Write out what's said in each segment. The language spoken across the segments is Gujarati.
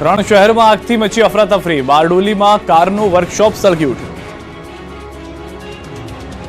ત્રણ શહેરમાં આગથી મચી અફરાતફરી. બારડોલીમાં કારનું વર્કશોપ સળગી ઉઠ્યું.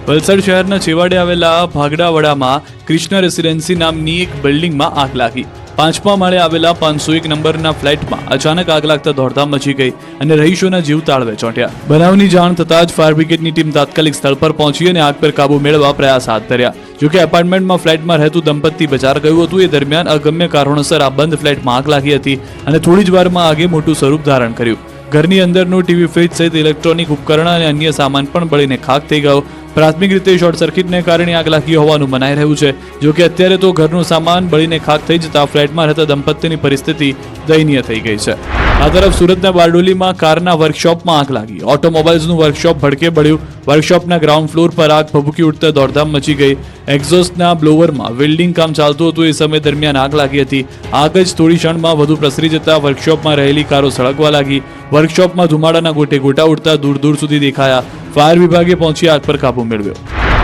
વલસાડ શહેરના છેવાડે આવેલા ભાગડાવાડામાં કૃષ્ણ રેસિડેન્સી નામની એક બિલ્ડિંગમાં આગ લાગી. પાંચમા માળે આવેલા પાંચસો એક નંબરના ફ્લેટમાં અચાનક આગ લાગતા દોડધામ મચી ગઈ અને રહીશોના જીવ તાળવે ચોંટ્યા. બનાવની જાણ થતાં જ ફાયર બ્રિગેડની ટીમ તાત્કાલિક સ્થળ પર પહોંચી અને આગ પર કાબુ મેળવવા પ્રયાસ હાથ ધર્યા. જોકે એપાર્ટમેન્ટમાં ફ્લેટમાં રહેતું દંપતી બજાર ગયું હતું, એ દરમિયાન અગમ્ય કારણોસર આ બંધ ફ્લેટમાં આગ લાગી હતી અને થોડી જ વારમાં આગે મોટું સ્વરૂપ ધારણ કર્યું. ઘરની અંદરનું ટીવી ફ્રિજ સહિત ઇલેક્ટ્રોનિક ઉપકરણ અને અન્ય સામાન પણ બળીને ખાક થઈ ગયો પ્રાથમિક રીતે શોર્ટ સર્કિટને કારણે આગ લાગી હોવાનું મનાઈ રહ્યું છે. જો કે અત્યારે તો ઘરનું સામાન બળીને ખાક થઈ જતા ફ્લેટમાં રહેતા દંપતીની પરિસ્થિતિ દયનીય થઈ ગઈ છે. આ તરફ સુરતના બારડોલીમાં કારના વર્કશોપમાં આગ લાગી. ઓટોમોબાઈલ્સનું વર્કશોપ ભડકે પડ્યું વર્કશોપના ગ્રાઉન્ડ ફ્લોર પર આગ ભભૂકી ઉઠતા દોડધામ મચી ગઈ. એક્ઝોસ્ટના બ્લોવરમાં વેલ્ડિંગ કામ ચાલતું હતું. એ સમય દરમિયાન આગ લાગી હતી. આગ જ થોડી ક્ષણમાં વધુ પ્રસરી જતા વર્કશોપમાં રહેલી કારો સળગવા લાગી. વર્કશોપમાં ધુમાડાના ગોટે ગોટા ઉડતા દૂર દૂર સુધી દેખાયા. ફાયર વિભાગે પહોંચી આગ પર કાબુ મેળવ્યો.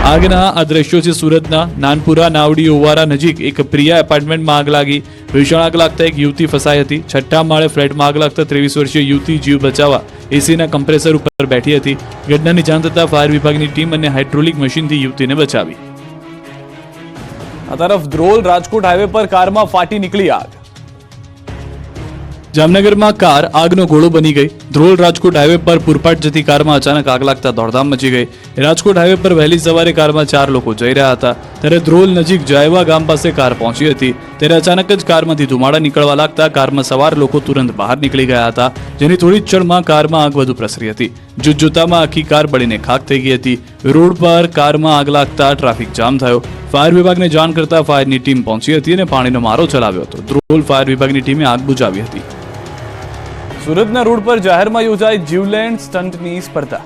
આગના આ દ્રશ્યો છે સુરતના નાનપુરા, નાવડી, ઓવારા નજીક એક પ્રિયા એપાર્ટમેન્ટમાં આગ લાગી. ભીષણ આગ લાગતા એક યુવતી ફસાઈ હતી. છઠ્ઠા માળે ફ્લેટમાં આગ લાગતા ત્રેવીસ વર્ષીય યુવતી જીવ બચાવવા એસીના કમ્પ્રેસર ઉપર બેઠી હતી. ઘટનાની જાણ થતાં ફાયર વિભાગની ટીમ અને હાઇડ્રોલિક મશીનથી યુવતીને બચાવી. આ તરફ ધ્રોલ રાજકોટ હાઈવે પર કારમાં ફાટી નીકળી આગ. જામનગરમાં કાર આગનો ગોળો બની ગઈ. ધ્રોલ રાજકોટ હાઈવે પર પૂરપાટ જતી કારમાં અચાનક આગ લાગતા દોડધામ મચી ગઈ. રાજકોટ હાઈવે પર વહેલી સવારે કારમાં ચાર લોકો જઈ રહ્યા હતા. ત્યારે ધ્રોલ નજીક જાયવા ગામ પાસે કાર પહોંચી હતી. ત્યારે અચાનક જ કારમાંથી ધુમાડા નીકળવા લાગતા કારમાં સવાર લોકો તુરંત બહાર નીકળી ગયા હતા. જેની થોડી જ ક્ષણમાં કારમાં આગ વધુ પ્રસરી હતી. જુજ્જુતામાં આખી કાર બળીને ખાક થઈ ગઈ હતી, રોડ પર કારમાં આગ લાગતા ટ્રાફિક જામ થયો. ફાયર વિભાગને જાણ કરતા ફાયરની ટીમ પહોંચી હતી અને પાણીનો મારો ચલાવ્યો હતો. ધ્રોલ ફાયર વિભાગની ટીમે આગ બુજાવી હતી. સુરતના રોડ પર જાહેરમાં યોજાઈ જીવલેન્ડ સ્ટન્ટની સ્પર્ધા.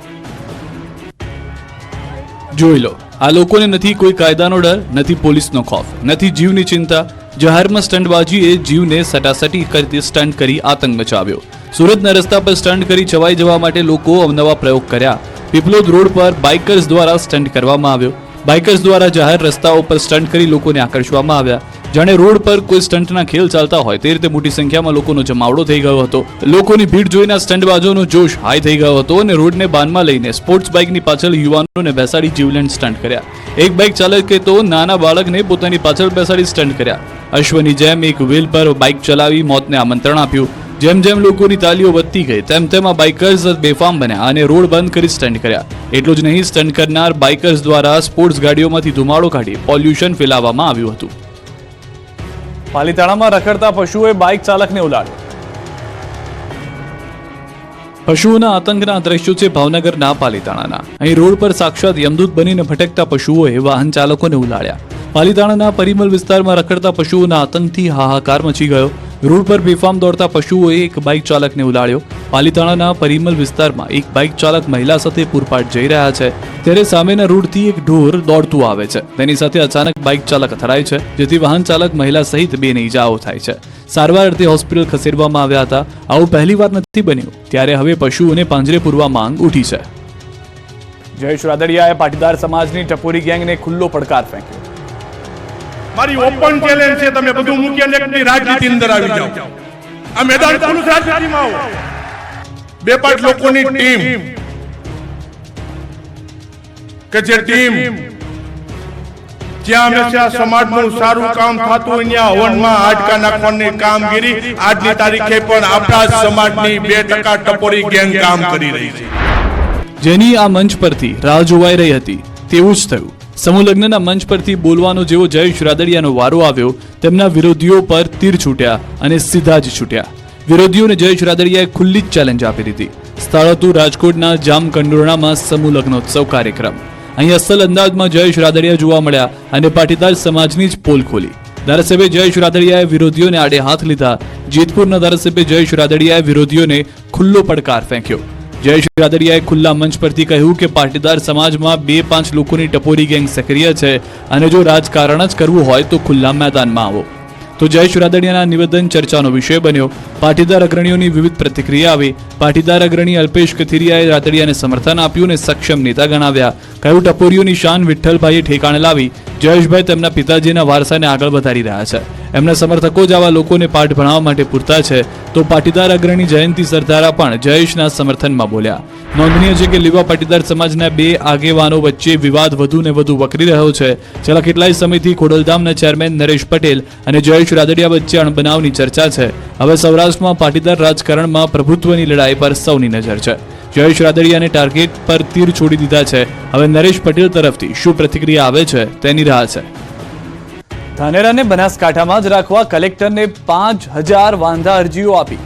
જોઈ લો, આ લોકોને નથી કોઈ કાયદાનો ડર, નથી પોલીસનો ખોફ, નથી જીવની ચિંતા. જાહેરમાં સ્ટંટબાજીએ જીવને સટાસટી કરતી સ્ટન્ટ કરી આતંક મચાવ્યો. સુરતના રસ્તા પર સ્ટન્ટ કરી છવાઈ જવા માટે લોકો અવનવા પ્રયોગ કર્યા. પીપલોદ રોડ પર બાઇકર્સ દ્વારા સ્ટન્ટ કરવામાં આવ્યો. બાઇકર્સ દ્વારા જાહેર રસ્તાઓ પર સ્ટન્ટ કરી લોકોને આકર્ષવામાં આવ્યા. જાણે રોડ પર કોઈ સ્ટન્ટના ખેલ ચાલતા હોય તે રીતે મોટી સંખ્યામાં લોકોનો જમાવડો થઈ ગયો હતો. લોકોની ભીડ જોઈને સ્ટન્ટબાજોનો જોશ હાઈ થઈ ગયો હતો અને રોડને બાનમાં લઈને સ્પોર્ટ્સ બાઇકની પાછળ યુવાનોને બેસાડી જીવલેન્ડ સ્ટન્ટ કર્યા. એક બાઇક ચાલકે તો નાના બાળકને પોતાની પાછળ બેસાડી સ્ટન્ટ કર્યા. અશ્વની જેમ એક વ્હીલ પર બાઇક ચલાવી મોતને આમંત્રણ આપ્યું. જેમ જેમ લોકોની તાલીઓ વધતી ગઈ તેમ તેમ આ બાઇકર્સ બેફામ બન્યા અને રોડ બંધ કરી સ્ટન્ટ કર્યા. એટલું જ નહીં સ્ટન્ટ કરનાર બાઇકર્સ દ્વારા સ્પોર્ટ્સ ગાડીઓમાંથી ધુમાડો કાઢી પોલ્યુશન ફેલાવવામાં આવ્યું હતું. પાલીતાણામાં રખડતા પશુએ બાઇક ચાલકને ઉલાડ્યો પશુઓના આતંકના દ્રશ્યો છે ભાવનગરના પાલીતાણાના. અહીં રોડ પર સાક્ષાત યમદૂત બનીને ભટકતા પશુઓએ વાહન ચાલકોને ઉલાડ્યા પાલીતાણાના પરિમલ વિસ્તારમાં રખડતા પશુઓના આતંકથી હાહાકાર મચી ગયો. રોડ પર બેફામ દોડતા પશુઓએ એક બાઇક ચાલકને ઉલાડ્યો પાલીતાણાના પરિમલ વિસ્તારમાં એક બાઇક ચાલક મહિલા સાથે પૂરપાટ જઈ રહ્યા છે. ત્યારે સામેના રોડથી એક ઢોર દોડતું આવે છે. તેની સાથે અચાનક બાઇક ચાલક અથડાય છે, જેથી વાહન ચાલક મહિલા સહિત બેને ઈજાઓ થાય છે. સારવાર અર્થે હોસ્પિટલ ખસેડવામાં આવ્યા હતા. આવું પહેલી વાર નથી બન્યું. ત્યારે હવે પશુઓને પાંજરે પૂરવા માંગ ઉઠી છે. જયેશ રાદડિયાએ પાટીદાર સમાજની ટપોરી ગેંગને ખુલ્લો પડકાર ફેંક્યો. મારી ઓપન ચેલેન્જ છે તમે બધું મૂકી અને એકની રાજનીતિ અંદર આવી જાઓ. આ મેદાન ખુલ્લું રાજનીતિમાં આવો. બે પાંચ લોકોની ટીમ. કે જે ટીમ જ્યાં હંમેશા સમાજનું સારું કામ થતું હોય ત્યાં હવનમાં હાડકા નાખવાની કામગીરી. આજની તારીખે પણ આપણા સમાજની બે ટકા ટપોરી ગેંગ કામ કરી રહી છે. જેની આ મંચ પરથી રાહ જોવાઈ રહી હતી તેવું જ થયું. સમૂહ લગ્નના મંચ પરથી બોલવાનો જેવો જયેશ રાદડિયાનો વારો આવ્યો, તેમના વિરોધીઓ પર તીર છૂટ્યા અને સીધા જ છૂટ્યા. વિરોધીઓને જયેશ રાદડિયાએ ખુલ્લી જ ચેલેન્જ આપી દીધી. સ્થળ હતું રાજકોટના જામકંડોરણામાં સમૂહ લગ્નોત્સવ કાર્યક્રમ. અહીં અસલ અંદાજમાં જયેશ રાદડિયા જોવા મળ્યા અને પાટીદાર સમાજની જ પોલ ખોલી. ધારાસભ્ય જયેશ રાદડિયાએ વિરોધીઓને આડે હાથ લીધા. જેતપુરના ધારાસભ્ય જયેશ રાદડિયાએ વિરોધીઓને ખુલ્લો પડકાર ફેંક્યો. જયેશ રાદડિયાએ ખુલ્લા મંચ પરથી કહ્યું કે પાટીદાર સમાજમાં બે પાંચ લોકોની ટપોરી ગેંગ સક્રિય છે અને જો રાજકારણ જ કરવું હોય તો ખુલ્લા મેદાનમાં આવો. તો જયેશ રાદડિયાના નિવેદન ચર્ચાનો વિષય બન્યો. પાટીદાર અગ્રણીઓની વિવિધ પ્રતિક્રિયા આવી. પાટીદાર અગ્રણી અલ્પેશ કથિરિયાએ રાદડિયાને સમર્થન આપ્યું અને સક્ષમ નેતા ગણાવ્યા. કહ્યું, ટપોરીઓની શાન વિઠ્ઠલભાઈએ ઠેકાણે લાવી. જયેશભાઈ તેમના પિતાજીના વારસાને આગળ વધારી રહ્યા છે. એમના સમર્થકો જ આવા લોકોને પાઠ ભણાવવા માટે પૂરતા છે. તો પાટીદાર અગ્રણી જયંતિ સરદારા પણ જયેશના સમર્થનમાં બોલ્યા. નોંધનીય છે કે લીવા પાટીદાર સમાજના બે આગેવાનો વચ્ચે વિવાદ વધુ ને વધુ વકરી રહ્યો છે. છેલ્લા કેટલાય સમયથી ખોડલધામના ચેરમેન નરેશ પટેલ અને જયેશ રાદડિયા વચ્ચે અણબનાવની ચર્ચા છે. હવે સૌરાષ્ટ્રમાં પાટીદાર રાજકારણમાં પ્રભુત્વની લડાઈ પર સૌની નજર છે. જયેશ રાદડિયાને ટાર્ગેટ પર તીર છોડી દીધા છે. હવે નરેશ પટેલ તરફથી શું પ્રતિક્રિયા આવે છે તેની રાહ છે. ધાનેરાને બનાસકાંઠામાં જ રાખવા કલેક્ટરને પાંચ હજાર વાંધા અરજીઓ આપી.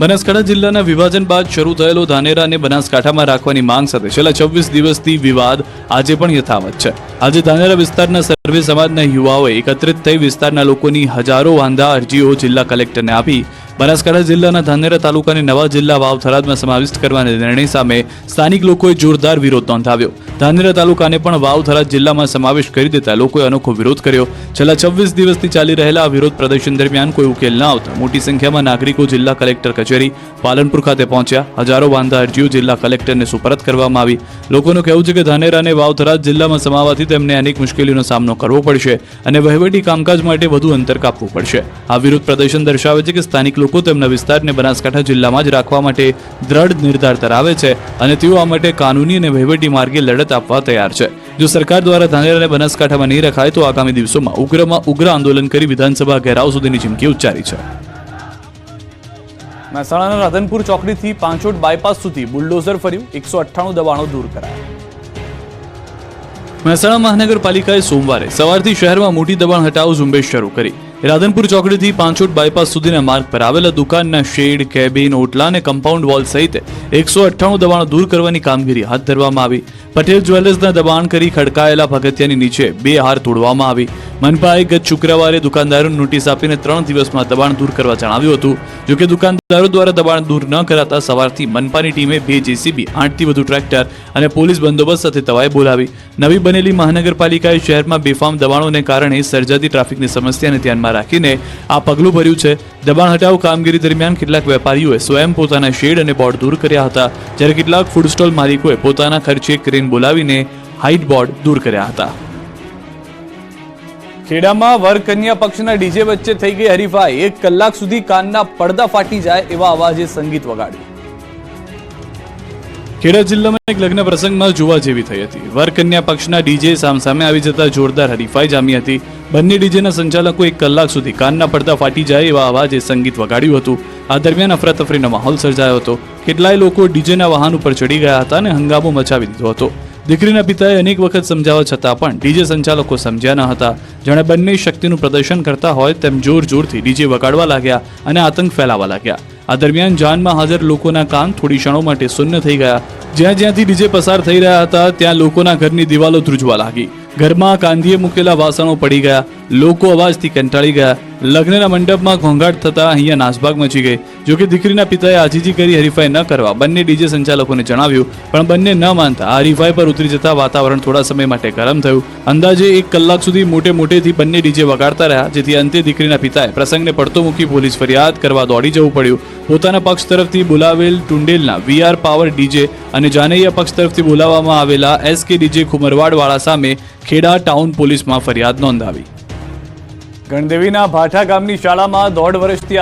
બનાસકાંઠા જિલ્લાના વિભાજન બાદ શરૂ થયેલો ધાનેરાને બનાસકાંઠામાં રાખવાની માંગ સાથે છેલ્લા છવ્વીસ દિવસથી વિવાદ આજે પણ યથાવત છે. આજે ધાનેરા વિસ્તારના સર્વે સમાજના યુવાઓએ એકત્રિત થઈ વિસ્તારના લોકોની હજારો વાંધા અરજીઓ જિલ્લા કલેક્ટરને આપી બનાસકાંઠા જિલ્લાના ધાનેરા તાલુકાને નવા જિલ્લા વાવ થરાદમાં સમાવિષ્ટ કરવાના નિર્ણય સામે સ્થાનિક લોકોએ જોરદાર વિરોધ નોંધાવ્યો. ધાનેરા તાલુકાને પણ વાવ જિલ્લામાં સમાવેશ કરી દેતા લોકોએ અનોખો વિરોધ કર્યો. છેલ્લા છવ્વીસ દિવસથી ચાલી રહેલા આ વિરોધ પ્રદર્શન દરમિયાન કોઈ ઉકેલ ન આવતા મોટી સંખ્યામાં નાગરિકો જિલ્લા કલેક્ટર કચેરી, પાલનપુર ખાતે પહોંચ્યા. હજારો વાંધા અરજીઓ જિલ્લા કલેક્ટરને સુપરત કરવામાં આવી. લોકોનું કહેવું છે કે ધાનેરા અને વાવ જિલ્લામાં સમાવાથી તેમને અનેક મુશ્કેલીઓનો સામનો કરવો પડશે અને વહીવટી કામકાજ માટે વધુ અંતર કાપવું પડશે. આ વિરોધ પ્રદર્શન દર્શાવે છે કે સ્થાનિક લોકો તેમના વિસ્તારને બનાસકાંઠા જિલ્લામાં જ રાખવા માટે દ્રઢ નિર્ધાર ધરાવે છે અને તેઓ આ માટે કાનૂની અને વહીવટી માર્ગે લડત આપવા તૈયાર છે. જો સરકાર દ્વારા ધાનેરા અને બનાસકાંઠામાં નહીં રખાય, તો આગામી દિવસોમાં ઉગ્રમાં ઉગ્ર આંદોલન કરી વિધાનસભા ઘેરાવ સુધીની ચીમકી ઉચ્ચારી છે. મહેસાણાના રાધનપુર ચોકડીથી પાંચોટ બાયપાસ સુધી બુલડોઝર ફર્યું, એકસો અઠ્ઠાણું દબાણો દૂર કરાયા મહેસાણા મહાનગરપાલિકાએ સોમવારે સવારથી શહેરમાં મોટી દબાણ હટાવ ઝુંબેશ શરૂ કરી. રાધનપુર ચોકડીથી પાંચોટ બાયપાસ સુધીના માર્ગ પર આવેલા દુકાનના શેડ, કેબિન, ઓટલા અને કમ્પાઉન્ડ વોલ સહિત એકસો અઠ્ઠાણું દબાણો દૂર કરવાની કામગીરી હાથ ધરવામાં આવી. પટેલ જ્વેલર્સના દબાણ કરી ખડકાયેલા પગથિયાની નીચે બે હાર તોડવામાં આવી. મનપાએ ગત શુક્રવારે દુકાનદારોને નોટિસ આપીને ત્રણ દિવસમાં દબાણ દૂર કરવા જણાવ્યું હતું. જોકે દુકાનદારો દ્વારા દબાણ દૂર ન કરાતા સવારથી મનપાની ટીમે બે જેસીબી, આઠથી વધુ ટ્રેક્ટર અને પોલીસ બંદોબસ્ત સાથે તવાઈ બોલાવી. નવી બનેલી મહાનગરપાલિકાએ શહેરમાં બેફામ દબાણોને કારણે સર્જાતી ટ્રાફિકની સમસ્યાને ધ્યાનમાં રાખીને આ પગલું ભર્યું છે. દબાણ હટાવ કામગીરી દરમિયાન કેટલાક વેપારીઓએ સ્વયં પોતાના શેડ અને બોર્ડ દૂર કર્યા હતા, જ્યારે કેટલાક ફૂડ સ્ટોલ માલિકોએ પોતાના ખર્ચે ક્રેન બોલાવીને હાઇટ બોર્ડ દૂર કર્યા હતા. ખેડામાં વર કન્યા પક્ષના ડીજે વચ્ચે થઈ ગઈ હરીફાઈ. એક કલાક સુધી કાનના પડદા ફાટી જાય એવા અવાજે સંગીત વગાડ્યું. ખેડા જિલ્લામાં એક લગ્ન પ્રસંગમાં જોવા જેવી થઈ હતી. વરકન્યા પક્ષના ડીજે સામસામે આવી જતા જોરદાર હરીફાઈ જામી હતી. બંને ડીજેના સંચાલકો એક કલાક સુધી કાનના પડદા ફાટી જાય એવા અવાજે સંગીત વગાડ્યું હતું. આ દરમિયાન અફરાતફરીનો માહોલ સર્જાયો હતો. કેટલાય લોકો ડીજેના વાહન ઉપર ચડી ગયા હતા અને હંગામો મચાવી દીધો હતો. દીકરીના પિતાએ અનેક વખત સમજાવવા છતાં પણ ડીજે સંચાલકો સમજ્યા ન હતા. જેણે બંને શક્તિનું પ્રદર્શન કરતા હોય તેમ જોર જોરથી ડીજે વગાડવા લાગ્યા અને આતંક ફેલાવા લાગ્યા. આ દરમિયાન જાનમાં હાજર લોકોના કાન થોડી ક્ષણો માટે શૂન્ય થઈ ગયા. જ્યાં જ્યાંથી ડીજે પસાર થઈ રહ્યા હતા, ત્યાં લોકોના ઘરની દિવાલો ધ્રુજવા લાગી. ઘરમાં કાંધીએ મૂકેલા વાસણો પડી ગયા. લોકો અવાજથી કંટાળી ગયા. લગ્નના મંડપમાં ઘોંઘાટ થતા અહીંયા નાસભાગ મચી ગઈ. જોકે દીકરીના પિતાએ આજીજી કરી હરીફાઈ ન કરવા બંને ડીજે સંચાલકોને જણાવ્યું, પણ બંને ન માનતા હરીફાઈ પર ઉતરી જતા વાતાવરણ થોડા સમય માટે ગરમ થયું. અંદાજે એક કલાક સુધી મોટે મોટેથી બંને ડીજે વગાડતા રહ્યા, જેથી અંતે દીકરીના પિતાએ પ્રસંગને પડતો મૂકી પોલીસ ફરિયાદ કરવા દોડી જવું પડ્યું. પોતાના પક્ષ તરફથી બોલાવેલ ટુંડેલના વીઆર પાવર ડીજે અને જાનૈયા પક્ષ તરફથી બોલાવવામાં આવેલા એસ કે ડીજે ખુમરવાડવાળા સામે ખેડા ટાઉન પોલીસમાં ફરિયાદ નોંધાવી. ગણદેવીના ભાઠા ગામની શાળામાં દોઢ વર્ષથી